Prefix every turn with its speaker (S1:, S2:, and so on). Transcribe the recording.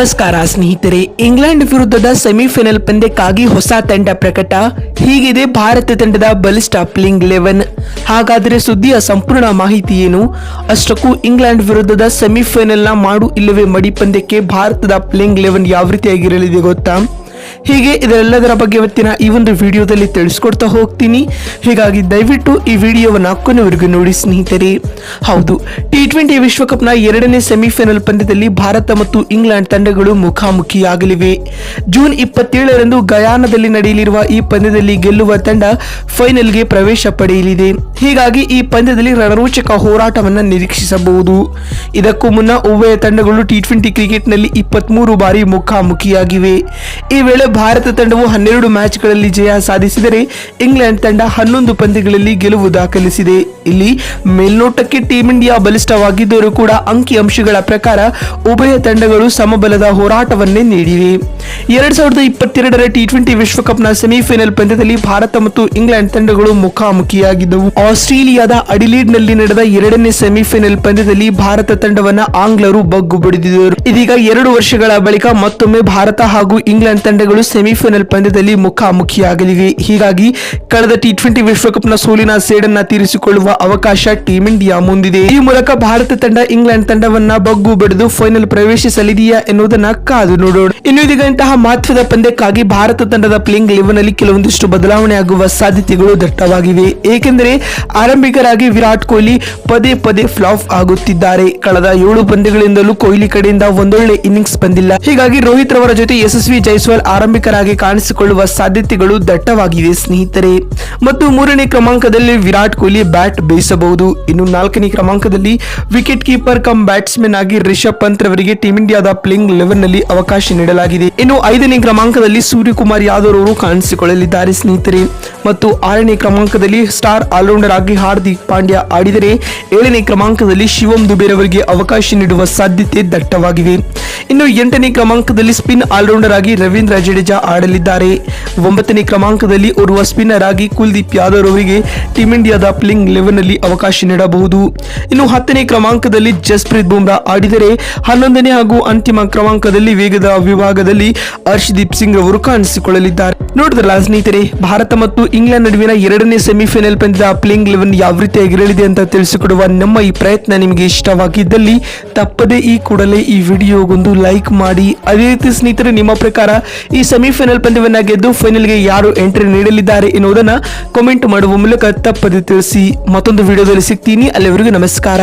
S1: ನಮಸ್ಕಾರ ಸ್ನೇಹಿತರೆ, ಇಂಗ್ಲೆಂಡ್ ವಿರುದ್ಧದ ಸೆಮಿಫೈನಲ್ ಪಂದ್ಯಕ್ಕಾಗಿ ಹೊಸ ತಂಡ ಪ್ರಕಟ. ಹೀಗಿದೆ ಭಾರತ ತಂಡದ ಬಲಿಷ್ಠ ಪ್ಲಿಂಗ್ ಲೆವೆನ್ ಹಾಗಾದರೆ ಸುದ್ದಿಯ ಸಂಪೂರ್ಣ ಮಾಹಿತಿ ಏನು? ಅಷ್ಟಕ್ಕೂ ಇಂಗ್ಲೆಂಡ್ ವಿರುದ್ಧದ ಸೆಮಿಫೈನಲ್ನ ಮಾಡು ಇಲ್ಲವೇ ಮಡಿ ಪಂದ್ಯಕ್ಕೆ ಭಾರತದ ಪ್ಲಿಂಗ್ ಲೆವೆನ್ ಯಾವ ರೀತಿಯಾಗಿರಲಿದೆ ಗೊತ್ತಾ? ಹೀಗೆ ಇದೆಲ್ಲದರ ಬಗ್ಗೆ ಇವತ್ತಿನ ಈ ಒಂದು ವಿಡಿಯೋದಲ್ಲಿ ತಿಳಿಸ್ಕೊಡ್ತಾ ಹೋಗ್ತೀನಿ. ಹೀಗಾಗಿ ದಯವಿಟ್ಟು ಈ ವಿಡಿಯೋವನ್ನು ಕೊನೆವರೆಗೂ ನೋಡಿ ಸ್ನೇಹಿತರೆ. ಹೌದು ಟಿ ಟ್ವೆಂಟಿ ವಿಶ್ವಕಪ್ನ ಎರಡನೇ ಸೆಮಿಫೈನಲ್ ಪಂದ್ಯದಲ್ಲಿ ಭಾರತ ಮತ್ತು ಇಂಗ್ಲೆಂಡ್ ತಂಡಗಳು ಮುಖಾಮುಖಿಯಾಗಲಿವೆ. ಜೂನ್ ಇಪ್ಪತ್ತೇಳರಂದು ಗಯಾನದಲ್ಲಿ ನಡೆಯಲಿರುವ ಈ ಪಂದ್ಯದಲ್ಲಿ ಗೆಲ್ಲುವ ತಂಡ ಫೈನಲ್ಗೆ ಪ್ರವೇಶ ಪಡೆಯಲಿದೆ. ಹೀಗಾಗಿ ಈ ಪಂದ್ಯದಲ್ಲಿ ರಣರೋಚಕ ಹೋರಾಟವನ್ನು ನಿರೀಕ್ಷಿಸಬಹುದು. ಇದಕ್ಕೂ ಮುನ್ನ ಉಭಯ ತಂಡಗಳು ಟಿ ಟ್ವೆಂಟಿ ಕ್ರಿಕೆಟ್ನಲ್ಲಿ ಇಪ್ಪತ್ಮೂರು ಬಾರಿ ಮುಖಾಮುಖಿಯಾಗಿವೆ. ಈ ವೇಳೆ ಭಾರತ ತಂಡವು ಹನ್ನೆರಡು ಮ್ಯಾಚ್ಗಳಲ್ಲಿ ಜಯ ಸಾಧಿಸಿದರೆ ಇಂಗ್ಲೆಂಡ್ ತಂಡ ಹನ್ನೊಂದು ಪಂದ್ಯಗಳಲ್ಲಿ ಗೆಲುವು ದಾಖಲಿಸಿದೆ. ಇಲ್ಲಿ ಮೇಲ್ನೋಟಕ್ಕೆ ಟೀಂ ಇಂಡಿಯಾ ಬಲಿಷ್ಠವಾಗಿದ್ದರೂ ಕೂಡ ಅಂಕಿ ಅಂಶಗಳ ಪ್ರಕಾರ ಉಭಯ ತಂಡಗಳು ಸಮಬಲದ ಹೋರಾಟವನ್ನೇ ನೀಡಿವೆ. ಎರಡ್ ಸಾವಿರದ ಇಪ್ಪತ್ತೆರಡರ ಟಿ ಟ್ವೆಂಟಿ ವಿಶ್ವಕಪ್ನ ಸೆಮಿಫೈನಲ್ ಪಂದ್ಯದಲ್ಲಿ ಭಾರತ ಮತ್ತು ಇಂಗ್ಲೆಂಡ್ ತಂಡಗಳು ಮುಖಾಮುಖಿಯಾಗಿದ್ದವು. ಆಸ್ಟ್ರೇಲಿಯಾದ ಅಡಿಲೀಡ್ನಲ್ಲಿ ನಡೆದ ಎರಡನೇ ಸೆಮಿಫೈನಲ್ ಪಂದ್ಯದಲ್ಲಿ ಭಾರತ ತಂಡವನ್ನ ಆಂಗ್ಲರು ಬಗ್ಗು ಬಡಿದಿದ್ದರು. ಇದೀಗ ಎರಡು ವರ್ಷಗಳ ಬಳಿಕ ಮತ್ತೊಮ್ಮೆ ಭಾರತ ಹಾಗೂ ಇಂಗ್ಲೆಂಡ್ ತಂಡಗಳು ಸೆಮಿಫೈನಲ್ ಪಂದ್ಯದಲ್ಲಿ ಮುಖಾಮುಖಿಯಾಗಲಿವೆ. ಹೀಗಾಗಿ ಕಳೆದ ಟಿ ಟ್ವೆಂಟಿ ವಿಶ್ವಕಪ್ನ ಸೋಲಿನ ಸೇಡನ್ನ ತೀರಿಸಿಕೊಳ್ಳುವ ಅವಕಾಶ ಟೀಮ್ ಇಂಡಿಯಾ ಮುಂದಿದೆ. ಈ ಮೂಲಕ ಭಾರತ ತಂಡ ಇಂಗ್ಲೆಂಡ್ ತಂಡವನ್ನ ಬಗ್ಗು ಬಡಿದು ಫೈನಲ್ ಪ್ರವೇಶಿಸಲಿದೆಯಾ ಎನ್ನುವುದನ್ನ ಕಾದು ನೋಡೋಣ. ಇನ್ನು ಇದೀಗ ಇಂತಹ ಮಹತ್ವದ ಪಂದ್ಯಕ್ಕಾಗಿ ಭಾರತ ತಂಡದ ಪ್ಲೇಯಿಂಗ್ ಲೆವೆನ್ ಅಲ್ಲಿ ಕೆಲವೊಂದಿಷ್ಟು ಬದಲಾವಣೆ ಆಗುವ ಸಾಧ್ಯತೆಗಳು ದಟ್ಟವಾಗಿವೆ. ಏಕೆಂದರೆ ಆರಂಭಿಕರಾಗಿ ವಿರಾಟ್ ಕೊಹ್ಲಿ ಪದೇ ಪದೇ ಫ್ಲಾಪ್ ಆಗುತ್ತಿದ್ದಾರೆ. ಕಳೆದ ಏಳು ಪಂದ್ಯಗಳಿಂದಲೂ ಕೊಹ್ಲಿ ಕಡೆಯಿಂದ ಒಂದೊಳ್ಳೆ ಇನ್ನಿಂಗ್ಸ್ ಬಂದಿಲ್ಲ. ಹೀಗಾಗಿ ರೋಹಿತ್ ರವರ ಜೊತೆ ಯಶಸ್ವಿ ಜೈಸ್ವಾಲ್ ಆರಂಭಿಕರಾಗಿ ಕಾಣಿಸಿಕೊಳ್ಳುವ ಸಾಧ್ಯತೆಗಳು ದಟ್ಟವಾಗಿವೆ ಸ್ನೇಹಿತರೆ. ಮತ್ತು ಮೂರನೇ ಕ್ರಮಾಂಕದಲ್ಲಿ ವಿರಾಟ್ ಕೊಹ್ಲಿ ಬ್ಯಾಟ್ ಬೇಯಿಸಬಹುದು ಇನ್ನು ನಾಲ್ಕನೇ ಕ್ರಮಾಂಕದಲ್ಲಿ ವಿಕೆಟ್ ಕೀಪರ್ ಕಮ್ ಬ್ಯಾಟ್ಸ್ಮನ್ ಆಗಿ ರಿಷಬ್ ಪಂತ್ ರವರಿಗೆ ಟೀಂ ಇಂಡಿಯಾದ ಪ್ಲೇಯಿಂಗ್ ಲೆವೆನ್ನಲ್ಲಿ ಅವಕಾಶ ನೀಡಲಾಗಿದೆ. ಇನ್ನು ಐದನೇ ಕ್ರಮಾಂಕದಲ್ಲಿ ಸೂರ್ಯಕುಮಾರ್ ಯಾದವ್ ಅವರು ಕಾಣಿಸಿಕೊಳ್ಳಲಿದ್ದಾರೆ, ಸ್ನೇಹಿತರೆ. ಮತ್ತು ಆರನೇ ಕ್ರಮಾಂಕದಲ್ಲಿ ಸ್ಟಾರ್ ಆಲ್ರೌಂಡರ್ ಆಗಿ ಹಾರ್ದಿಕ್ ಪಾಂಡ್ಯ ಆಡಿದರೆ ಏಳನೇ ಕ್ರಮಾಂಕದಲ್ಲಿ ಶಿವಂ ದುಬೇರವರಿಗೆ ಅವಕಾಶ ನೀಡುವ ಸಾಧ್ಯತೆ ದಟ್ಟವಾಗಿವೆ ಇನ್ನು ಎಂಟನೇ ಕ್ರಮಾಂಕದಲ್ಲಿ ಸ್ಪಿನ್ ಆಲ್ರೌಂಡರ್ ಆಗಿ ರವೀಂದ್ರ ಜಡೇಜಾ ಆಡಲಿದ್ದಾರೆ. ಒಂಬತ್ತನೇ ಕ್ರಮಾಂಕದಲ್ಲಿ ಓರ್ವ ಸ್ಪಿನ್ನರ್ ಆಗಿ ಕುಲ್ದೀಪ್ ಯಾದವ್ ಅವರಿಗೆ ಟೀಂ ಇಂಡಿಯಾದ ಪ್ಲಿಂಗ್ ಲೆವೆನ್ನಲ್ಲಿ ಅವಕಾಶ ನೀಡಬಹುದು. ಇನ್ನು ಹತ್ತನೇ ಕ್ರಮಾಂಕದಲ್ಲಿ ಜಸ್ಪ್ರೀತ್ ಬುಮ್ರಾ ಆಡಿದರೆ ಹನ್ನೊಂದನೇ ಹಾಗೂ ಅಂತಿಮ ಕ್ರಮಾಂಕದಲ್ಲಿ ವೇಗದ ವಿಭಾಗದಲ್ಲಿ ಹರ್ಷದೀಪ್ ಸಿಂಗ್ ಅವರು ಕಾಣಿಸಿಕೊಳ್ಳಲಿದ್ದಾರೆ. ನೋಡಿದ್ರಲ್ಲ ಸ್ನೇಹಿತರೆ, ಭಾರತ ಮತ್ತು ಇಂಗ್ಲೆಂಡ್ ನಡುವಿನ ಎರಡನೇ ಸೆಮಿಫೈನಲ್ ಪಂದ್ಯದ ಪ್ಲೇಯಿಂಗ್ ಲೆವೆನ್ ಯಾವ ರೀತಿಯಾಗಿರಲಿದೆ ಅಂತ ತಿಳಿಸಿಕೊಡುವ ನಮ್ಮ ಈ ಪ್ರಯತ್ನ ನಿಮಗೆ ಇಷ್ಟವಾಗಿದ್ದಲ್ಲಿ, ತಪ್ಪದೇ ಈ ಕೂಡಲೇ ಈ ವಿಡಿಯೋಗೊಂದು ಲೈಕ್ ಮಾಡಿ. ಅದೇ ರೀತಿ ಸ್ನೇಹಿತರೆ, ನಿಮ್ಮ ಪ್ರಕಾರ ಈ ಸೆಮಿಫೈನಲ್ ಪಂದ್ಯವನ್ನ ಗೆದ್ದು ಫೈನಲ್ಗೆ ಯಾರು ಎಂಟ್ರಿ ನೀಡಲಿದ್ದಾರೆ ಎನ್ನುವುದನ್ನ ಕಾಮೆಂಟ್ ಮಾಡುವ ಮೂಲಕ ತಪ್ಪದೆ ತಿಳಿಸಿ. ಮತ್ತೊಂದು ವಿಡಿಯೋದಲ್ಲಿ ಸಿಗ್ತೀನಿ. ಅಲ್ಲಿವರೆಗೂ ನಮಸ್ಕಾರ.